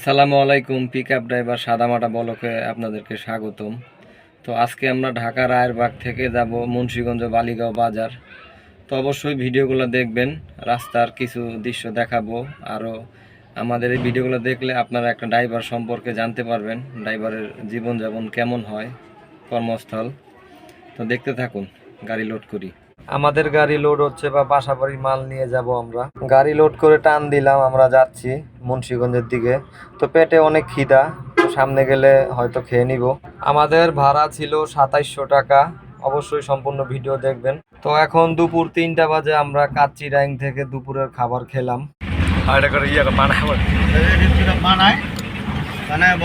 আসসালামু আলাইকুম pick up driver সাদামাটা বলকে আপনাদেরকে স্বাগতম। তো আজকে আমরা ঢাকা রায়েরবাগ থেকে যাব মুন্সীগঞ্জ বালিগাঁও বাজার। তো অবশ্যই ভিডিওগুলো দেখবেন, রাস্তার কিছু দৃশ্য দেখাবো। আরও আমাদের এই ভিডিওগুলো দেখলে আপনারা একটা ড্রাইভার সম্পর্কে জানতে পারবেন ড্রাইভারের জীবনযাপন কেমন হয়, কর্মস্থল। তো দেখতে থাকুন, গাড়ি লোড করি। আমাদের গাড়ি লোড হচ্ছে বা পাশাপাশি মাল নিয়ে যাব আমরা। গাড়ি লোড করে টান দিলাম আমরা যাচ্ছি মুন্সীগঞ্জের দিকে। তো পেটে অনেক খিদা তো সামনে গেলে হয়তো খেয়ে নিব। আমাদের ভাড়া ছিল সাতাইশশো টাকা অবশ্যই সম্পূর্ণ ভিডিও দেখবেন। তো এখন দুপুর তিনটা বাজে আমরা কাচ্চিরাইং থেকে দুপুরের খাবার খেলাম। আর এটা করে ইয়ে বানাবো বানায় বানায়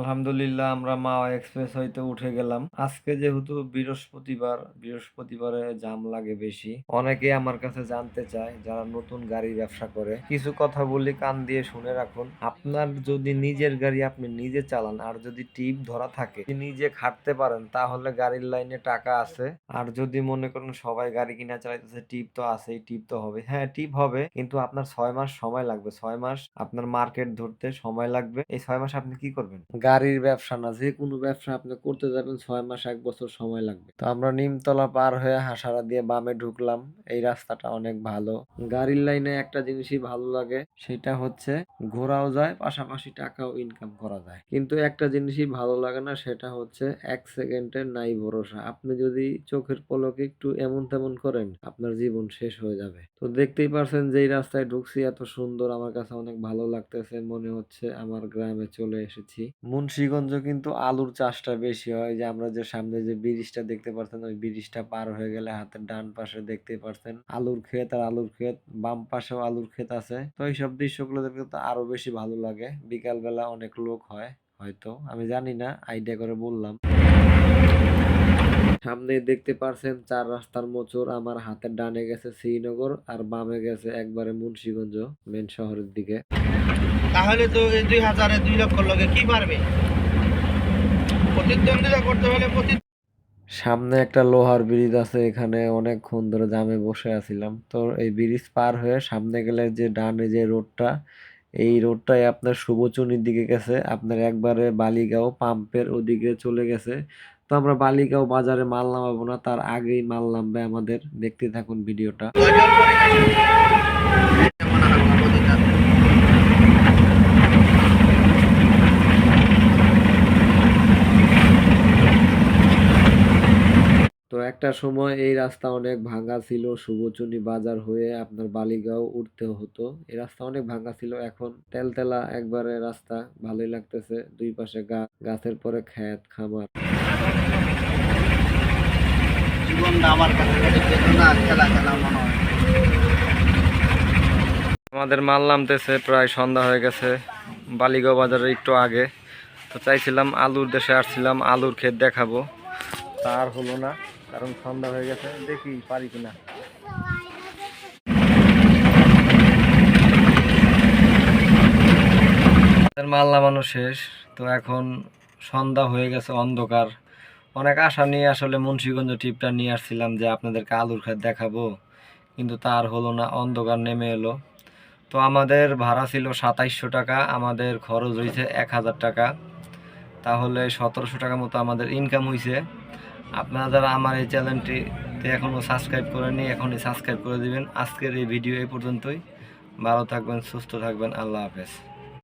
আলহামদুলিল্লাহ, আমরা মাওয়া এক্সপ্রেস হইতে উঠে গেলাম। আজকে যেহেতু বৃহস্পতিবার, বৃহস্পতিবারে জাম লাগে বেশি। অনেকে আমার কাছে জানতে চায়, যারা নতুন গাড়ি ব্যবসা করে। কিছু কথা বলি, কান দিয়ে শুনে রাখুন। আপনার যদি নিজের গাড়ি আপনি নিজে চালান, আর যদি টিপ ধরা থাকে নিজে খাটতে পারেন, তাহলে গাড়ির লাইনে টাকা আছে। আর যদি মনে করেন সবাই গাড়ি কিনা চালাইতেছে, টিপ তো আছেই, টিপ তো হবে। হ্যাঁ টিপ হবে, কিন্তু আপনার ছয় মাস সময় লাগবে। ছয় মাস আপনার মার্কেট ধরতে সময় লাগবে। এই ছয় মাস আপনি কি করবেন? গাড়ির ব্যবসা না, যে কোনো ব্যবসা আপনি করতে যাবেন ছয় মাস, এক বছর সময় লাগবে। তো আমরা নিমতলা পার হয়ে হাসারা দিয়ে বামে ঢুকলাম, এই রাস্তাটা অনেক ভালো। গাড়ির লাইনে একটা জিনিসই ভালো লাগে, সেটা হচ্ছে ঘোরাও যায়, পাশাপাশি টাকাও ইনকাম করা যায়। কিন্তু একটা জিনিসই ভালো লাগে না, সেটা হচ্ছে এক সেকেন্ডের নাই ভরসা। আপনি যদি চোখের পলকে একটু এমন তেমন করেন, আপনার জীবন শেষ হয়ে যাবে। তো দেখতেই পারছেন যেই রাস্তায় ঢুকছি, এত সুন্দর, আমার কাছে অনেক ভালো লাগতেছে, মনে হচ্ছে আমার গ্রামে চলে এসেছি। মুন্সিগঞ্জ কিন্তু আলুর চাষটা বেশি হয়। যে আমরা যে সামনে যে ব্রিজটা দেখতে পারতেন ওই ব্রিজটা পার হয়ে গেলে হাতের ডান পাশে দেখতে পারতেন আলুর ক্ষেত আর আলুর ক্ষেত, বাম পাশেও আলুর ক্ষেত আছে। তো এইসব দৃশ্যগুলো দেখতে তো আরও বেশি ভালো লাগে। বিকালবেলা অনেক লোক হয় হয়তো, আমি জানি না আইডিয়া করে বললাম। সামনে দেখতে পারছেন চার রাস্তার মোচর আমার হাতের ডানে গেছে শ্রীনগর আর বামে গেছে একবারে মুন্সিগঞ্জ মেন শহরের দিকে। তাহলে তো এই দুই হাজারে দুই লক্ষ লোকে কি পারবে? প্রতিদ্বন্দ্বিতা করতে হলে প্রতি সামনে একটা লোহার ব্রিজ আছে এখানে অনেকক্ষণ ধরে জামে বসে আছিলাম। তো এই ব্রিজ পার হয়ে সামনে গেলে যে ডানে যে রোডটা এই রোডটাই আপনার শুভচুনির দিকে গেছে। আপনার একবারে বালিগাঁও পাম্পের ওদিকে চলে গেছে। তো আমরা বালিগাঁও বাজারে মাল নামাবো না, তার আগেই মাল নামবে আমাদের। দেখতে থাকুন ভিডিওটা। তো একটা সময় এই রাস্তা অনেক ভাঙা ছিল, শুভচুনি বাজার হয়ে আপনার বালিগাঁও উঠতে হতো। এই রাস্তা অনেক ভাঙা ছিল, এখন তেলতেলা একবারে রাস্তা, ভালোই লাগতেছে। দুই পাশে গা গাছের পরে খ্যাত খামার। আমাদের মাল নামতেছে, প্রায় সন্ধ্যা হয়ে গেছে। বালিগাঁও বাজারের একটু আগে। তো চাইছিলাম আলুর দেশে আসছিলাম, আলুর ক্ষেত দেখাবো। তার হলো না, কারণ সন্ধ্যা হয়ে গেছে, দেখি পারি কিনা। মাল নামানো শেষ, তো এখন সন্ধ্যা হয়ে গেছে অন্ধকার। অনেক আশা নিয়ে আসলে মুন্সিগঞ্জ ট্রিপটা নিয়ে আসছিলাম যে আপনাদেরকে আলুর ক্ষেত দেখাবো, কিন্তু তার হলো না, অন্ধকার নেমে এলো। তো আমাদের ভাড়া ছিল সাতাইশশো টাকা, আমাদের খরচ হয়েছে এক হাজার টাকা। তাহলে সতেরোশো টাকা মতো আমাদের ইনকাম হয়েছে আপনারা আমার এই চ্যানেলটিতে এখনও সাবস্ক্রাইব করেনি এখনই সাবস্ক্রাইব করে দিবেন। আজকের এই ভিডিও এই পর্যন্তই। ভালো থাকবেন, সুস্থ থাকবেন, আল্লাহ হাফেজ।